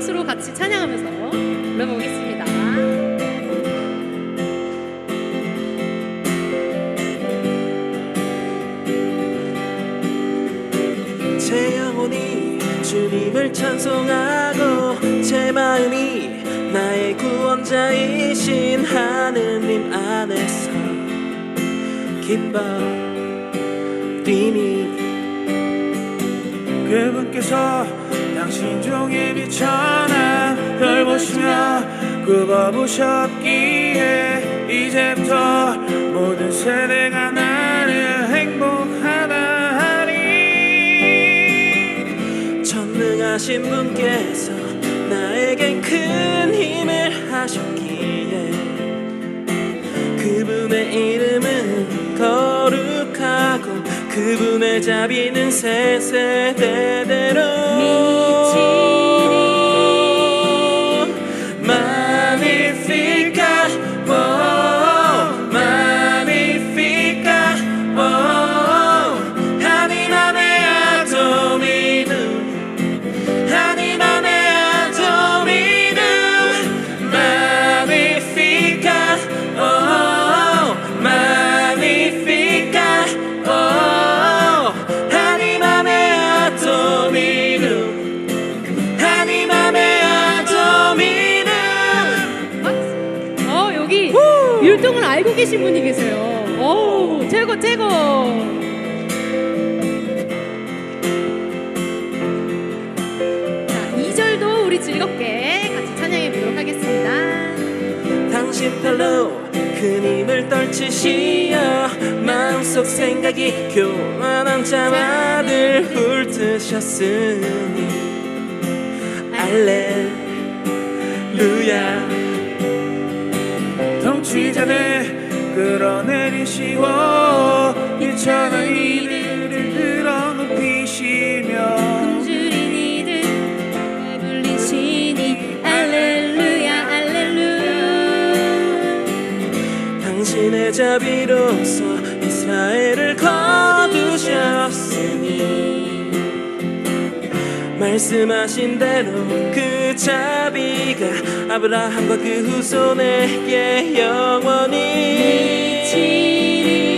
박수로 같이 찬양하면서 불러보겠습니다. 제 영혼이 주님을 찬송하고 제 마음이 나의 구원자이신 하느님 안에서 기뻐 뛰니 그분께서 종의 비천한 별 보시며 굽어보셨기에 이제부터 모든 세대가 나를 행복하다 하리. 전능하신 분께서 나에게 큰 힘을 하셨기에 그분의 이름 그분의 자비는 세세대대로 Magnificat, 아도미는 어 여기 율동을 알고 계신 분이 계세요. 오 최고 최고. 자 2절도 우리 즐겁게 같이 찬양해 보도록 하겠습니다. 당신 별로 큰 힘을 떨치시어 마음속 생각이 교만한 자마들 훑으셨으니 알렐루야. 통치자들 끌어내리시고 이천한 이들을 들어 높이시며 당신의 자비로서 이스라엘을 거 말씀하신 대로 그 자비가 아브라함과 그 후손에게 영원히. 지리